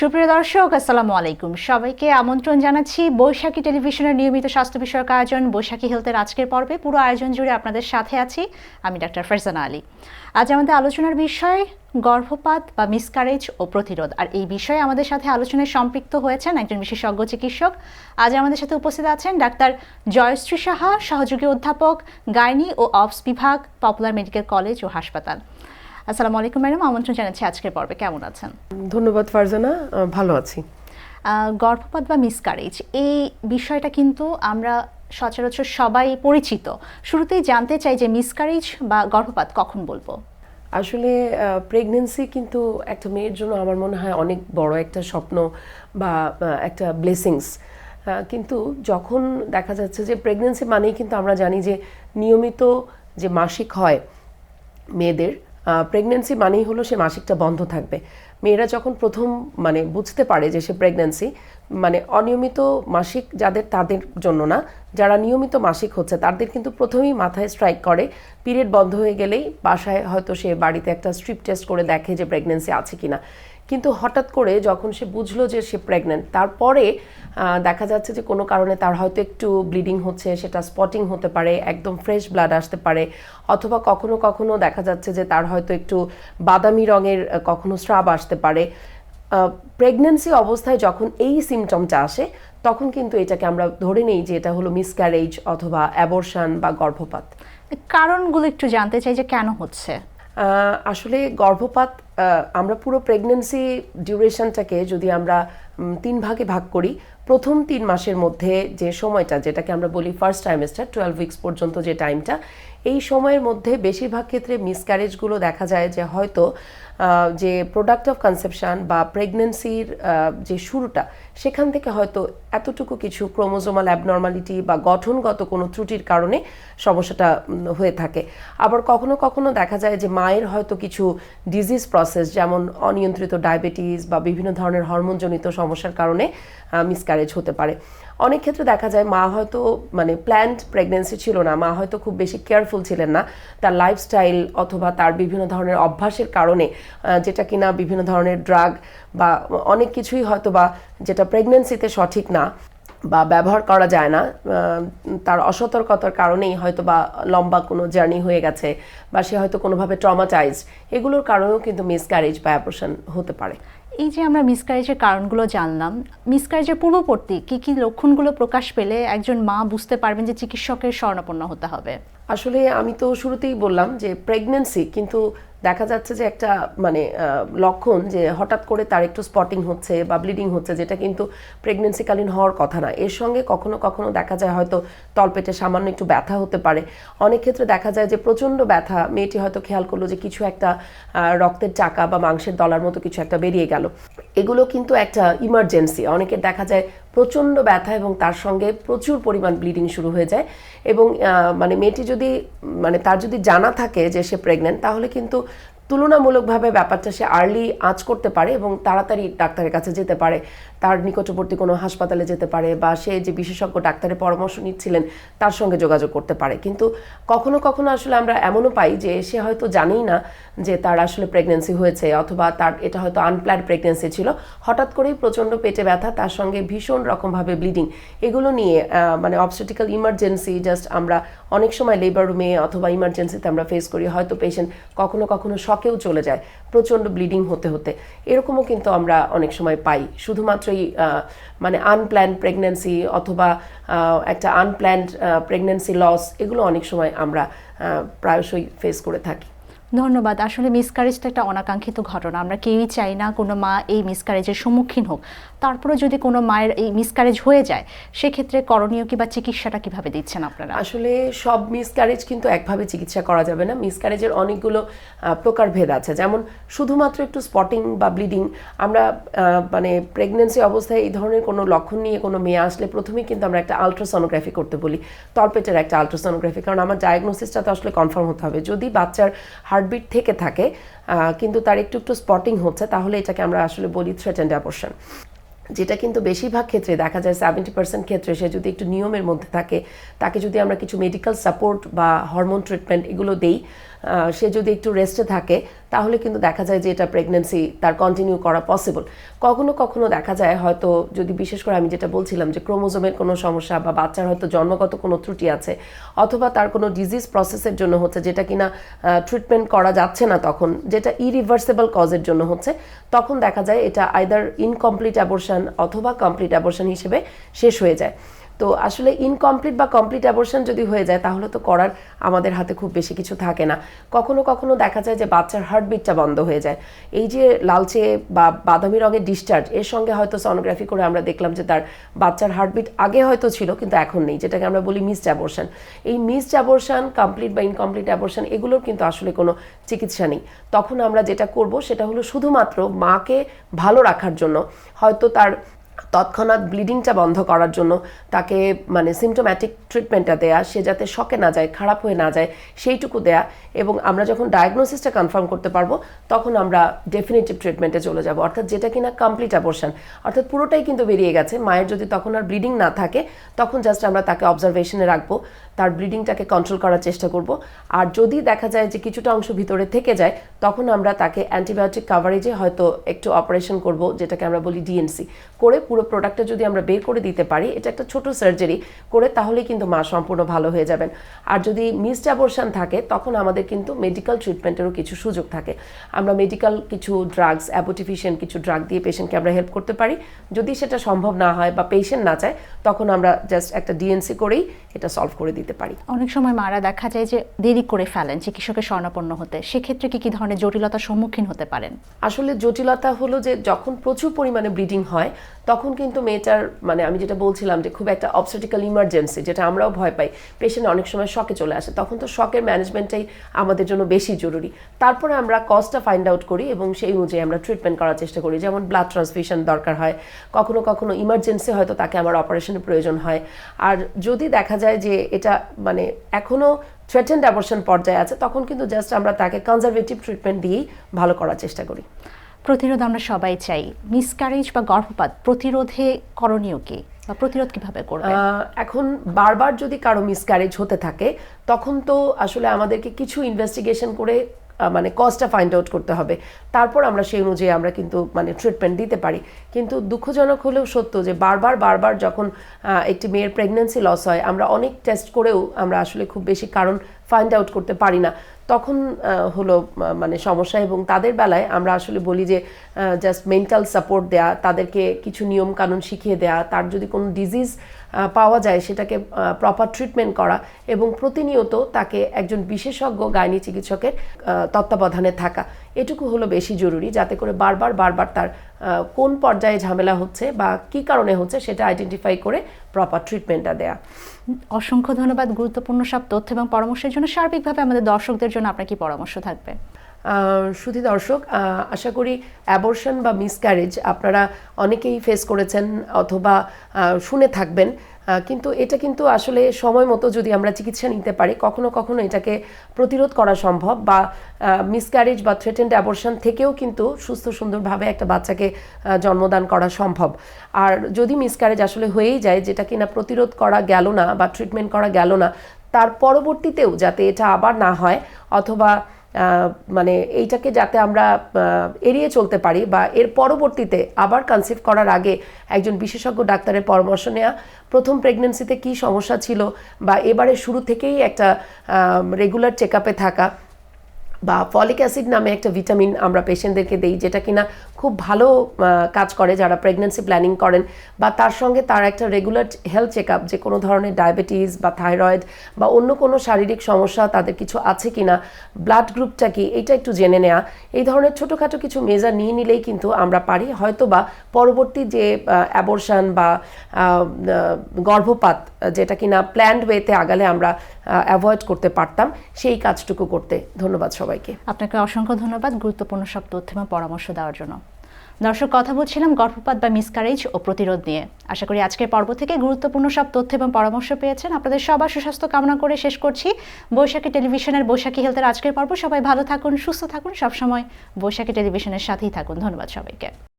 সুপ্রিয় দর্শক, আসসালামু আলাইকুম। সবাইকে আমন্ত্রণ জানাচ্ছি বৈশাখী টেলিভিশনের নিয়মিত স্বাস্থ্য বিষয়ক আয়োজন, বৈশাখী হেলথের আজকের পর্বে। পুরো আয়োজন জুড়ে আপনাদের সাথে আছি আমি ডাক্তার ফারজানা আলী। আজ আমাদের আলোচনার বিষয়, গর্ভপাত বা মিসকারেজ ও প্রতিরোধ। আর এই বিষয়ে আমাদের সাথে আলোচনায় সম্পৃক্ত হয়েছেন একজন বিশেষজ্ঞ চিকিৎসক। আজ আমাদের সাথে উপস্থিত আছেন ডাক্তার জয়শ্রী সাহা, সহযোগী অধ্যাপক, গাইনি ও অফস বিভাগ, পপুলার মেডিকেল কলেজ ও হাসপাতাল। আসসালামু আলাইকুম ম্যাডাম আমন্ত্রণ জানাচ্ছি আজকের পর্বে। কেমন আছেন? ধন্যবাদ ফারজানা ভালো আছি। গর্ভপাত বা মিসকারেজ এই বিষয়টা কিন্তু আমরা সচরাচর সবাই পরিচিত। শুরুতেই জানতে চাই যে মিসকারেজ বা গর্ভপাত কখন বলব? আসলে প্রেগনেন্সি কিন্তু একটা মেয়ের জন্য আমার মনে হয় অনেক বড় একটা স্বপ্ন বা একটা ব্লেসিংস কিন্তু যখন দেখা যাচ্ছে যে প্রেগনেন্সি মানেই কিন্তু আমরা জানি যে নিয়মিত যে মাসিক হয় মেয়েদের প্রেগনেন্সি মানেই হলো সে মাসিকটা বন্ধ থাকবে। মেয়েরা যখন প্রথম মানে বুঝতে পারে যে সে প্রেগনেন্সি মানে অনিয়মিত মাসিক যাদের তাদের জন্য না, যারা নিয়মিত মাসিক হচ্ছে তাদের কিন্তু প্রথমেই মাথায় স্ট্রাইক করে। পিরিয়ড বন্ধ হয়ে গেলেই বাসায় হয়তো সে বাড়িতে একটা স্ট্রিপ টেস্ট করে দেখে যে প্রেগনেন্সি আছে কিনা। কিন্তু হঠাৎ করে যখন সে বুঝলো যে সে প্রেগনেন্ট তারপরে দেখা যাচ্ছে যে কোনো কারণে তার হয়তো একটু ব্লিডিং হচ্ছে সেটা স্পটিং হতে পারে একদম ফ্রেশ ব্লাড আসতে পারে অথবা কখনো কখনো দেখা যাচ্ছে যে তার হয়তো একটু বাদামি রঙের কখনো স্রাব আসতে পারে। প্রেগনেন্সি অবস্থায় যখন এই সিমটমটা আসে তখন কিন্তু এটাকে আমরা ধরে নেই যে এটা হলো মিসক্যারেজ অথবা অ্যাবর্শন বা গর্ভপাত। কারণগুলো একটু জানতে চাই যে কেন হচ্ছে? আসলে গর্ভপাত আমরা পুরো প্রেগনেন্সি ডিউরেশনটাকে যদি আমরা তিন ভাগে ভাগ করি, প্রথম তিন মাসের মধ্যে যে সময়টা, যেটাকে আমরা বলি ফার্স্ট টাইমেস্টার টুয়েলভ উইকস পর্যন্ত যে টাইমটা এই সময়ের মধ্যে বেশিরভাগ ক্ষেত্রে মিসক্যারেজগুলো দেখা যায় যে হয়তো যে প্রোডাক্ট অফ কনসেপশন বা প্রেগনেন্সির যে শুরুটা, সেখান থেকে হয়তো এতটুকু কিছু ক্রোমোজোমাল অ্যাবনর্মালিটি বা গঠনগত কোনো ত্রুটির কারণে সমস্যাটা হয়ে থাকে। আবার কখনো কখনো দেখা যায় যে মায়ের হয়তো কিছু ডিজিজ প্রসেস যেমন অনিয়ন্ত্রিত ডায়াবেটিস বা বিভিন্ন ধরনের হরমোনজনিত সমস্যার কারণে মিসক্যারেজ হতে পারে। অনেক ক্ষেত্রে দেখা যায় মা হয়তো মানে প্ল্যান্ড প্রেগনেন্সি ছিল না, মা হয়তো খুব বেশি কেয়ারফুল ছিলেন না। তার লাইফস্টাইল অথবা তার বিভিন্ন ধরনের অভ্যাসের কারণে যেটা কিনা বিভিন্ন ধরনের ড্রাগ বা অনেক কিছুই হয়তো বা যেটা প্রেগনেন্সিতে সঠিক না বা ব্যবহার করা যায় না তার অসতর্কতার কারণেই হয়তো বা লম্বা কোনো জার্নি হয়ে গেছে বা সে হয়তো কোনোভাবে ট্রমাটাইজ এগুলোর কারণেও কিন্তু মিসক্যারেজ বা অ্যাবর্শন হতে পারে। এই যে আমরা মিসক্যারেজের কারণগুলো জানলাম মিসক্যারেজের পূর্ববর্তী কি কি লক্ষণগুলো প্রকাশ পেলে একজন মা বুঝতে পারবেন যে চিকিৎসকের শরণাপন্ন হতে হবে? আসলে আমি তো শুরুতেই বললাম যে প্রেগনেন্সি কিন্তু দেখা যাচ্ছে যে একটা মানে লক্ষণ যে হঠাৎ করে তার একটু স্পটিং হচ্ছে বা ব্লিডিং হচ্ছে, যেটা কিন্তু প্রেগনেন্সিকালীন হওয়ার কথা না। এর সঙ্গে কখনো কখনো দেখা যায় হয়তো তলপেটে সামান্য একটু ব্যথা হতে পারে। অনেক ক্ষেত্রে দেখা যায় যে প্রচণ্ড ব্যথা, মেয়েটি হয়তো খেয়াল করল যে কিছু একটা রক্তের চাকা বা মাংসের দলার মতো কিছু একটা বেরিয়ে গেল। এগুলো কিন্তু একটা ইমার্জেন্সি অনেকের দেখা যায় প্রচণ্ড ব্যথা এবং তার সঙ্গে প্রচুর পরিমাণ ব্লিডিং শুরু হয়ে যায় এবং মানে মেয়েটি যদি মানে তার যদি জানা থাকে যে সে প্রেগনেন্ট তাহলে কিন্তু তুলনামূলকভাবে ব্যাপারটা সে আর্লি আঁচ করতে পারে এবং তাড়াতাড়ি ডাক্তারের কাছে যেতে পারে। তার নিকটবর্তী কোনো হাসপাতালে যেতে পারে বা সে যে বিশেষজ্ঞ ডাক্তারের পরামর্শ নিচ্ছিলেন, তার সঙ্গে যোগাযোগ করতে পারে। কিন্তু কখনো কখনো আসলে আমরা এমনও পাই যে সে হয়তো জানেই না যে তার আসলে প্রেগনেন্সি হয়েছে অথবা তার এটা হয়তো আনপ্ল্যান প্রেগনেন্সি ছিল। হঠাৎ করেই প্রচণ্ড পেটে ব্যথা, তার সঙ্গে ভীষণ রকমভাবে ব্লিডিং এগুলো নিয়ে মানে অবস্টেটিক্যাল ইমার্জেন্সি জাস্ট আমরা অনেক সময় লেবার রুমে অথবা ইমার্জেন্সিতে আমরা ফেস করি। হয়তো পেশেন্ট কখনো কখনো শকেও চলে যায় প্রচণ্ড ব্লিডিং হতে হতে। এরকমও কিন্তু আমরা অনেক সময় পাই। শুধুমাত্রই আহ, মানে আনপ্ল্যান প্রেগনেন্সি অথবা একটা আনপ্ল্যান্ড প্রেগনেন্সি লস এগুলো অনেক সময় আমরা প্রায়শই ফেস করে থাকি। ধন্যবাদ। আসলে মিসকারেজটা একটা অনাকাঙ্ক্ষিত ঘটনা। আমরা কেউই চাই না কোনো মা এই মিসক্যারেজের সম্মুখীন হোক। তারপরে যদি কোনো মায়ের এই মিসক্যারেজ হয়ে যায়, সেক্ষেত্রে করণীয় কি বা চিকিৎসাটা কীভাবে দিচ্ছেন আপনারা? আসলে সব মিসক্যারেজ কিন্তু একভাবে চিকিৎসা করা যাবে না। মিসক্যারেজের অনেকগুলো প্রকারভেদ আছে। যেমন শুধুমাত্র একটু স্পটিং বা ব্লিডিং আমরা মানে প্রেগনেন্সি অবস্থায় এই ধরনের কোনো লক্ষণ নিয়ে কোনো মেয়ে আসলে প্রথমেই কিন্তু আমরা একটা আলট্রাসনোগ্রাফি করতে বলি। তলপেটের একটা আলট্রাসনোগ্রাফি কারণ আমার ডায়াগনোসিসটা তো আসলে কনফার্ম হতে হবে। যদি বাচ্চার হার্টবিট থেকে থাকে কিন্তু তার একটু একটু স্পটিং হচ্ছে, তাহলে এটাকে আমরা আসলে বলি থ্রেটেন্ড অ্যাবর্শন যেটা কিন্তু বেশিরভাগ ক্ষেত্রে দেখা যায় সেভেন্টি পার্সেন্ট ক্ষেত্রে সে যদি একটু নিয়মের মধ্যে থাকে, তাকে যদি আমরা কিছু মেডিকেল সাপোর্ট বা হরমোন ট্রিটমেন্ট এগুলো দেই সে যদি একটু রেস্টে থাকে, তাহলে কিন্তু দেখা যায় যে এটা প্রেগনেন্সি তার কন্টিনিউ করা পসিবল কখনো কখনো দেখা যায় হয়তো যদি বিশেষ করে আমি যেটা বলছিলাম যে ক্রোমোজোমের কোনো সমস্যা বা বাচ্চার হয়তো জন্মগত কোনো ত্রুটি আছে, অথবা তার কোনো ডিজিজ প্রসেসের জন্য হচ্ছে যেটা কিনা ট্রিটমেন্ট করা যাচ্ছে না তখন, যেটা ইরিভার্সেবল কজের জন্য হচ্ছে, তখন দেখা যায় এটা আইদার ইনকমপ্লিট অ্যাবর্শন অথবা কমপ্লিট অ্যাবর্শন হিসেবে শেষ হয়ে যায়। তো আসলে ইনকমপ্লিট বা কমপ্লিট অ্যাবর্শন যদি হয়ে যায়, তাহলে তো করার আমাদের হাতে খুব বেশি কিছু থাকে না। কখনো কখনো দেখা যায় যে বাচ্চার হার্টবিটটা বন্ধ হয়ে যায়। এই যে লালচে বা বাদামি রঙের ডিসচার্জ এর সঙ্গে হয়তো সনোগ্রাফি করে আমরা দেখলাম যে তার বাচ্চার হার্টবিট আগে হয়তো ছিল, কিন্তু এখন নেই, যেটাকে আমরা বলি মিসড অ্যাবর্শন এই মিসড অ্যাবর্শন কমপ্লিট বা ইনকমপ্লিট অ্যাবর্শন এগুলোর কিন্তু আসলে কোনো চিকিৎসা নেই। তখন আমরা যেটা করব, সেটা হলো শুধুমাত্র মাকে ভালো রাখার জন্য হয়তো তার তৎক্ষণাৎ ব্লিডিংটা বন্ধ করার জন্য তাকে মানে সিমটোম্যাটিক ট্রিটমেন্টটা দেয়া, সে যাতে শকে না যায়, খারাপ হয়ে না যায়, সেইটুকু দেয়া এবং আমরা যখন ডায়াগনোসিসটা কনফার্ম করতে পারব, তখন আমরা ডেফিনেটিভ ট্রিটমেন্টে চলে যাব। অর্থাৎ যেটা কিনা কমপ্লিট অ্যাবর্শন অর্থাৎ পুরোটাই কিন্তু বেরিয়ে গেছে। মায়ের যদি তখন আর ব্লিডিং না থাকে, তখন জাস্ট আমরা তাকে অবজারভেশনে রাখব। তার ব্লিডিংটাকে কন্ট্রোল করার চেষ্টা করব। আর যদি দেখা যায় যে কিছুটা অংশ ভিতরে থেকে যায়, তখন আমরা তাকে অ্যান্টিবায়োটিক কাভারেজে হয়তো একটু অপারেশন করব, যেটাকে আমরা বলি ডিএনসি করে পুরো প্রোডাক্টটা যদি আমরা বের করে দিতে পারি, এটা একটা ছোট সার্জারি করে তাহলে কিন্তু মা সম্পূর্ণ ভালো হয়ে যাবেন। আর যদি মিসড অ্যাবর্শন থাকে, তখন আমাদের কিন্তু মেডিকেল ট্রিটমেন্টেরও কিছু সুযোগ থাকে। আমরা মেডিকেল কিছু ড্রাগস অ্যাবোটিফিশিয়ান কিছু ড্রাগ দিয়ে পেশেন্টকে আমরা হেল্প করতে পারি। যদি সেটা সম্ভব না হয় বা পেশেন্ট না চায়, তখন আমরা জাস্ট একটা ডিএনসি করেই এটা সলভ করে দিতে পারি। অনেক সময় মারা দেখা যায় যে দেরি করে ফেলেন চিকিৎসকের স্বর্ণাপন্ন হতে। সেক্ষেত্রে কি কি ধরনের জটিলতার সম্মুখীন হতে পারেন? আসলে জটিলতা হলো যে যখন প্রচুর পরিমাণে ব্লিডিং হয় তখন কিন্তু মেয়েটার মানে আমি যেটা বলছিলাম যে খুব একটা অবস্টেটিক্যাল ইমার্জেন্সি যেটা আমরাও ভয় পাই পেশেন্ট অনেক সময় শকে চলে আসে, তখন তো শকের ম্যানেজমেন্টটাই আমাদের জন্য বেশি জরুরি। তারপরে আমরা কজটা ফাইন্ড আউট করি এবং সেই অনুযায়ী আমরা ট্রিটমেন্ট করার চেষ্টা করি, যেমন ব্লাড ট্রান্সফিউশন দরকার হয়, কখনো কখনো ইমার্জেন্সি হয়তো তাকে আমার অপারেশনের প্রয়োজন হয়। আর যদি দেখা যায় যে এটা মানে এখনও থ্রেটেন্ড অ্যাবর্শন পর্যায়ে আছে, তখন কিন্তু জাস্ট আমরা তাকে কনজারভেটিভ ট্রিটমেন্ট দিয়েই ভালো করার চেষ্টা করি। প্রতিরোধ আমরা সবাই চাই। মিসক্যারেজ বা গর্ভপাত প্রতিরোধে করণীয় কি? বা প্রতিরোধ কীভাবে করবে? এখন বারবার যদি কারও মিসক্যারেজ হতে থাকে, তখন তো আসলে আমাদেরকে কিছু ইনভেস্টিগেশন করে মানে কজটা ফাইন্ড আউট করতে হবে। তারপর আমরা সেই অনুযায়ী আমরা কিন্তু মানে ট্রিটমেন্ট দিতে পারি। কিন্তু দুঃখজনক হলেও সত্য যে বারবার বারবার যখন একটি মেয়ের প্রেগনেন্সি লস হয়, আমরা অনেক টেস্ট করেও আমরা আসলে খুব বেশি কারণ ফাইন্ড আউট করতে পারি না। তখন হলো মানে সমস্যা এবং তাদের বেলায় আমরা আসলে বলি যে জাস্ট মেন্টাল সাপোর্ট দেয়া, তাদেরকে কিছু নিয়ম কানুন শিখিয়ে দেয়া, তার যদি কোনো ডিজিজ পাওয়া যায় সেটাকে প্রপার ট্রিটমেন্ট করা এবং প্রতিনিয়ত তাকে একজন বিশেষজ্ঞ গাইনি চিকিৎসকের তত্ত্বাবধানে থাকা। এটুকু হলো বেশি জরুরি যাতে করে বারবার বারবার তার কোন পর্যায়ে ঝামেলা হচ্ছে বা কি কারণে হচ্ছে সেটা আইডেন্টিফাই করে প্রপার ট্রিটমেন্টটা দেয়া। অসংখ্য ধন্যবাদ গুরুত্বপূর্ণ সব তথ্য এবং পরামর্শের জন্য। সার্বিকভাবে আমাদের দর্শকদের জন্য আপনার কি পরামর্শ থাকবে? শুধু দর্শক আশা করি অ্যাবর্শন বা মিসক্যারেজ আপনারা অনেকেই ফেস করেছেন অথবা শুনে থাকবেন। কিন্তু এটা কিন্তু আসলে সময় মতো যদি আমরা চিকিৎসা নিতে পারি, কখনো কখনো এটাকে প্রতিরোধ করা সম্ভব বা মিসক্যারেজ বা থ্রেটেন্ড অ্যাবর্শন থেকেও কিন্তু সুস্থ সুন্দরভাবে একটা বাচ্চাকে জন্মদান করা সম্ভব। আর যদি মিসক্যারেজ আসলে হয়েই যায়, যেটা কিনা প্রতিরোধ করা গেল না বা ট্রিটমেন্ট করা গেল না, তার পরবর্তীতেও যাতে এটা আবার না হয়, অথবা মানে এইটাকে যাতে আমরা এড়িয়ে চলতে পারি বা এর পরবর্তীতে আবার কনসিভ করার আগে একজন বিশেষজ্ঞ ডাক্তারের পরামর্শ নেওয়া প্রথম প্রেগনেন্সিতে কি সমস্যা ছিল বা এবারে শুরু থেকেই একটা রেগুলার চেক থাকা বা ফলিক অ্যাসিড নামে একটা ভিটামিন আমরা পেশেন্টদেরকে দেই, যেটা কিনা খুব ভালো কাজ করে যারা প্রেগনেন্সি প্ল্যানিং করেন বা তার সঙ্গে তার একটা রেগুলার হেলথ চেক আপ যে কোনো ধরনের ডায়াবেটিস বা থাইরয়েড বা অন্য কোনো শারীরিক সমস্যা তাদের কিছু আছে কি না ব্লাড গ্রুপটা কি এটা একটু জেনে নেওয়া এই ধরনের ছোটোখাটো কিছু মেজার নিয়ে নিলেই কিন্তু আমরা পারি হয়তো বা পরবর্তী যে অ্যাবর্শন বা গর্ভপাত যেটা কিনা প্ল্যান্ড ওয়েতে আগালে আমরা অ্যাভয়েড করতে পারতাম, সেই কাজটুকু করতে ধন্যবাদ সবাইকে। আপনাকে অসংখ্য ধন্যবাদ গুরুত্বপূর্ণ সব তথ্য এবং পরামর্শ দেওয়ার জন্য। দর্শক, কথা বলছিলাম গর্ভপাত বা মিসক্যারেজ ও প্রতিরোধ নিয়ে। আশা করি আজকের পর্ব থেকে গুরুত্বপূর্ণ সব তথ্য এবং পরামর্শ পেয়েছেন। আপনাদের সবার সুস্বাস্থ্য কামনা করে শেষ করছি। বৈশাখী টেলিভিশনের বৈশাখী হেলথের আজকের পর্ব। সবাই ভালো থাকুন, সুস্থ থাকুন। সবসময় বৈশাখী টেলিভিশনের সাথেই থাকুন। ধন্যবাদ সবাইকে।